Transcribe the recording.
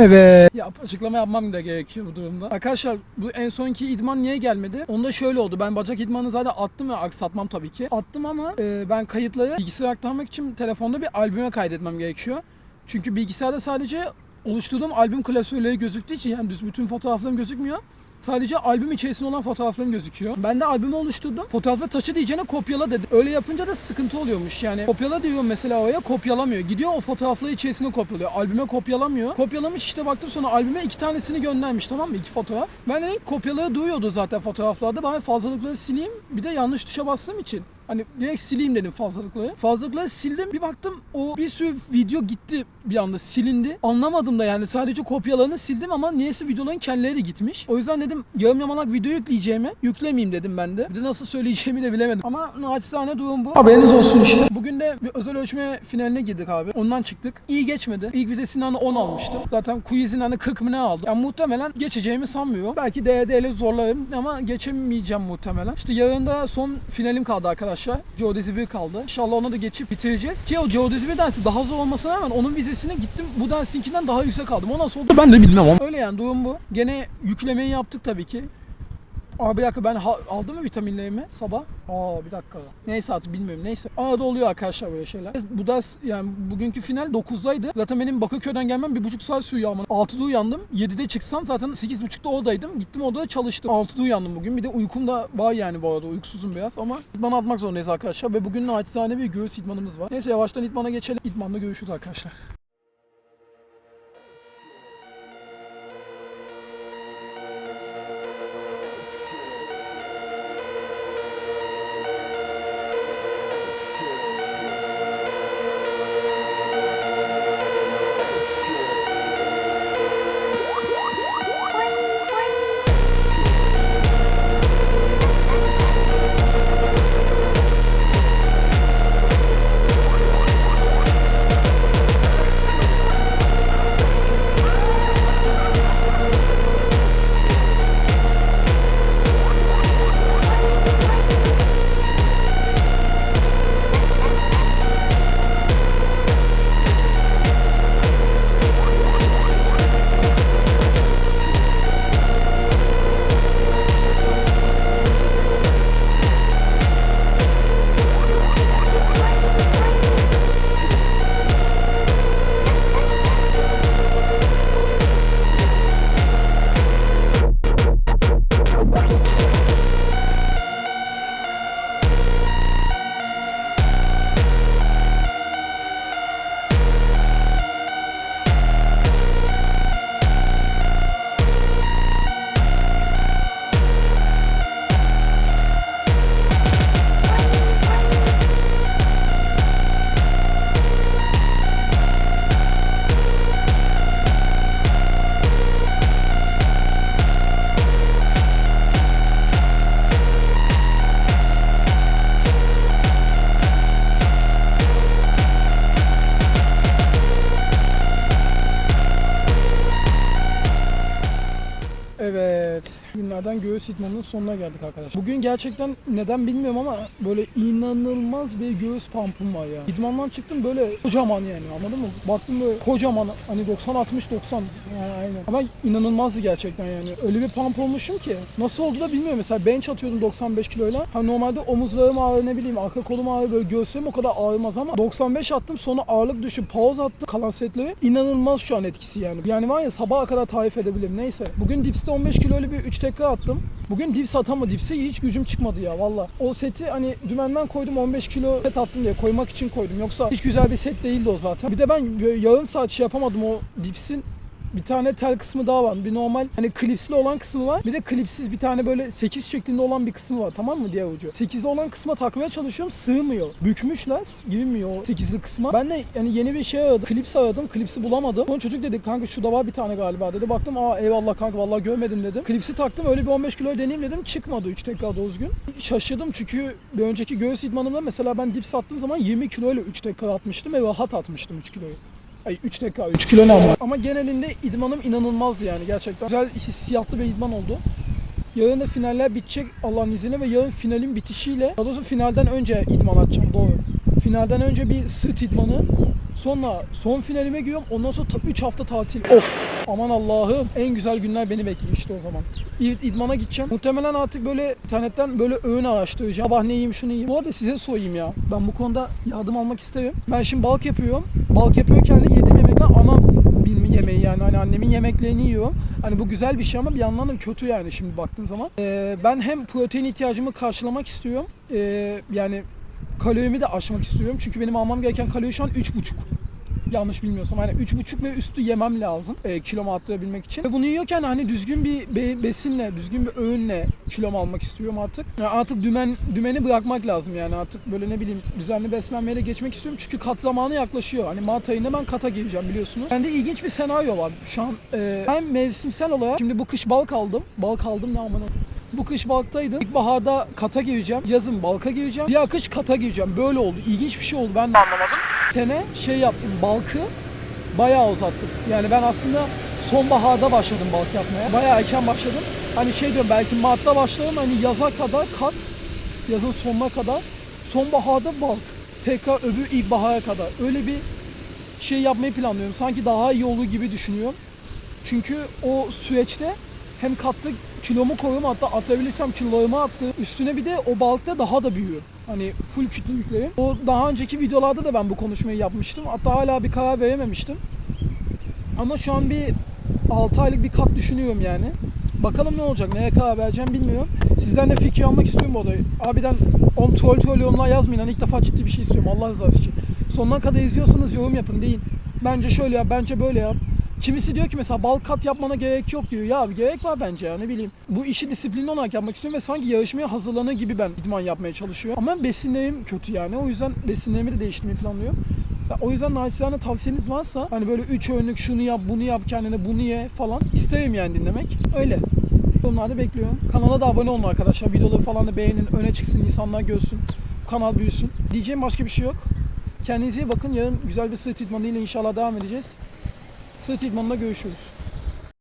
Evet. Yap, açıklama yapmam da gerekiyor bu durumda. Arkadaşlar bu en sonki idman niye gelmedi? Onda şöyle oldu. Ben bacak idmanını zaten attım ve aksatmam tabii ki. Attım ama e, ben kayıtları bilgisayara aktarmak için telefonda bir albüme kaydetmem gerekiyor. Çünkü bilgisayarda sadece oluşturduğum albüm klasörleri gözüktüğü için yani düz bütün fotoğraflarım gözükmüyor. Sadece albüm içerisinde olan fotoğraflarım gözüküyor. Ben de albümü oluşturdum. Fotoğrafı taşı diyeceğine kopyala dedi. Öyle yapınca da sıkıntı oluyormuş. Yani kopyala diyorum mesela oraya kopyalamıyor. Gidiyor o fotoğrafları içerisine kopyalıyor. Albüme kopyalamıyor. Kopyalamış işte baktım sonra albüme iki tanesini göndermiş tamam mı? İki fotoğraf. Ben dedim kopyaları duyuyordu zaten fotoğraflarda. Ben fazlalıkları sileyim. Bir de yanlış tuşa bastığım için. Hani direkt sileyim dedim fazlalıkları. Fazlalıkları sildim. Bir baktım o bir sürü video gitti bir anda silindi. Anlamadım da yani sadece kopyalarını sildim ama niyeyse videoların kendileri de gitmiş. O yüzden dedim yarım yamalak video yükleyeceğime yüklemeyeyim dedim ben de. Bir de nasıl söyleyeceğimi de bilemedim. Ama naçizane durum bu. Haberiniz olsun işte. Bugün de bir özel ölçme finaline girdik abi. Ondan çıktık. İyi geçmedi. İlk vizesinden de 10 almıştım. Zaten quiz'inden de 40 mı ne aldım. Yani muhtemelen geçeceğimi sanmıyorum. Belki DD ile zorlarım ama geçemeyeceğim muhtemelen. İşte yarın da son finalim kaldı arkadaşlar. Geodezi 1 kaldı. İnşallah onu da geçip bitireceğiz. Ki o Geodezi 1 dersi daha zor olmasına rağmen onun vizesine gittim. Bu dersinkinden daha yüksek aldım. O nasıl oldu ben de bilmem ama. Öyle yani durum bu. Gene yüklemeyi yaptık tabii ki. Abi bir dakika ben aldım mı vitaminlerimi sabah? Aa bir dakika. Neyse artık bilmiyorum neyse. Arada oluyor arkadaşlar böyle şeyler. Bu ders yani bugünkü final 9'daydı. Zaten benim Bakırköy'den gelmem bir buçuk saat sürüyor ama. 6'da uyandım. 7'de çıksam zaten 8.30'da oradaydım. Gittim orada çalıştım. 6'da uyandım bugün. Bir de uykum da var yani bu arada. Uykusuzum biraz ama idman atmak zorundayız arkadaşlar. Ve bugün naçizane bir göğüs idmanımız var. Neyse yavaştan idmana geçelim. İdmanda görüşürüz arkadaşlar. Günlerden göğüs idmanının sonuna geldik arkadaşlar. Bugün gerçekten neden bilmiyorum ama böyle inanılmaz bir göğüs pump'um var ya. İdmandan çıktım böyle kocaman yani anladın mı? Baktım böyle kocaman hani 90 60 90 yani aynen. Ama inanılmazdı gerçekten yani. Öyle bir pump olmuşum ki. Nasıl oldu da bilmiyorum. Mesela bench atıyordum 95 kiloyla. Ha normalde omuzlarım ağrır ne bileyim arka kolum ağrır böyle göğsüm o kadar ağrımaz ama 95 attım sonra ağırlık düşüp pause attım kalan setleri. İnanılmaz şu an etkisi yani. Yani var ya sabaha kadar tarif edebilirim. Neyse. Bugün dipste 15 kiloyla bir 3 tekrar attım. Bugün dips atamadım. Dipse hiç gücüm çıkmadı ya valla. O seti hani dümenden koydum 15 kilo set attım diye koymak için koydum. Yoksa hiç güzel bir set değildi o zaten. Bir de ben yarım saat şey yapamadım o dipsin bir tane tel kısmı daha var. Bir normal hani klipsli olan kısmı var. Bir de klipsiz bir tane böyle 8 şeklinde olan bir kısmı var. Tamam mı diğer ucu? 8'li olan kısma takmaya çalışıyorum. Sığmıyor. Bükmüşler. Girmiyor o 8'li kısma. Ben de yani yeni bir şey aradım. Klips aradım. Klipsi bulamadım. Sonra çocuk dedi kanka şurada var bir tane galiba dedi. Baktım aa eyvallah kanka vallahi görmedim dedim. Klipsi taktım öyle bir 15 kilo deneyeyim dedim. Çıkmadı 3 tekrar düzgün. Şaşırdım çünkü bir önceki göğüs idmanımda mesela ben dips attığım zaman 20 kilo ile 3 tekrar atmıştım ve rahat atmıştım 3 kiloyu. Ay 3 tekrar 3 kilo ne ama. Ama genelinde idmanım inanılmaz yani gerçekten. Güzel hissiyatlı bir idman oldu. Yarın da finaller bitecek Allah'ın izniyle ve yarın finalin bitişiyle daha doğrusu finalden önce idman atacağım doğru. Finalden önce bir sırt idmanı Sonra son finalime giriyorum. Ondan sonra 3 hafta tatil. Of. Aman Allah'ım. En güzel günler beni bekliyor işte o zaman. İ- İdmana gideceğim. Muhtemelen artık böyle internetten böyle öğün araştıracağım. Sabah ne yiyeyim şunu yiyeyim. Bu arada size sorayım ya. Ben bu konuda yardım almak isterim. Ben şimdi balık yapıyorum. Balık yapıyorken de yediğim yemekler ana yemeği yani. Hani annemin yemeklerini yiyorum. Hani bu güzel bir şey ama bir yandan da kötü yani şimdi baktığın zaman. Ee, ben hem protein ihtiyacımı karşılamak istiyorum. Ee, yani kalorimi de aşmak istiyorum. Çünkü benim almam gereken kalori şu an 3,5. Yanlış bilmiyorsam hani 3,5 ve üstü yemem lazım e, kilomu arttırabilmek için. Ve bunu yiyorken hani düzgün bir be- besinle, düzgün bir öğünle kilomu almak istiyorum artık. Yani artık dümen dümeni bırakmak lazım yani artık böyle ne bileyim düzenli beslenmeye de geçmek istiyorum. Çünkü kat zamanı yaklaşıyor. Hani Mart ayında ben kata gireceğim biliyorsunuz. Bende ilginç bir senaryo var. Şu an e, ben mevsimsel olarak şimdi bu kış balık aldım. Balık aldım ne aman bu kış balıktaydım. İlkbaharda kata gireceğim. Yazın balka gireceğim. Diğer kış kata gireceğim. Böyle oldu. İlginç bir şey oldu. Ben anlamadım. Sene şey yaptım. Balkı bayağı uzattım. Yani ben aslında sonbaharda başladım balık yapmaya. Bayağı erken başladım. Hani şey diyorum belki Mart'ta başladım. Hani yaza kadar kat. Yazın sonuna kadar. Sonbaharda balık. Tekrar öbür ilkbahara kadar. Öyle bir şey yapmayı planlıyorum. Sanki daha iyi olur gibi düşünüyorum. Çünkü o süreçte hem katta kilomu koyuyorum hatta atabilirsem kilolarımı attı. Üstüne bir de o balıkta daha da büyüyor. Hani full kütle yüklerim. O daha önceki videolarda da ben bu konuşmayı yapmıştım. Hatta hala bir karar verememiştim. Ama şu an bir 6 aylık bir kat düşünüyorum yani. Bakalım ne olacak, neye karar vereceğim bilmiyorum. Sizden de fikir almak istiyorum bu odayı. Abiden on troll troll yorumlar yazmayın. Hani ilk defa ciddi bir şey istiyorum Allah rızası için. Sonuna kadar izliyorsanız yorum yapın deyin. Bence şöyle yap, bence böyle yap. Kimisi diyor ki mesela bal kat yapmana gerek yok diyor. Ya gerek var bence ya ne bileyim. Bu işi disiplinli olarak yapmak istiyorum ve sanki yarışmaya hazırlanır gibi ben idman yapmaya çalışıyorum. Ama besinlerim kötü yani. O yüzden besinlerimi de değiştirmeyi planlıyorum. O yüzden naçizane tavsiyeniz varsa hani böyle üç öğünlük şunu yap bunu yap kendine bunu ye falan isterim yani dinlemek. Öyle. Yorumlarda bekliyorum. Kanala da abone olun arkadaşlar. Videoları falan da beğenin. Öne çıksın insanlar görsün. Kanal büyüsün. Diyeceğim başka bir şey yok. Kendinize iyi bakın. Yarın güzel bir sırt idmanıyla inşallah devam edeceğiz. Sırt idmanında görüşürüz.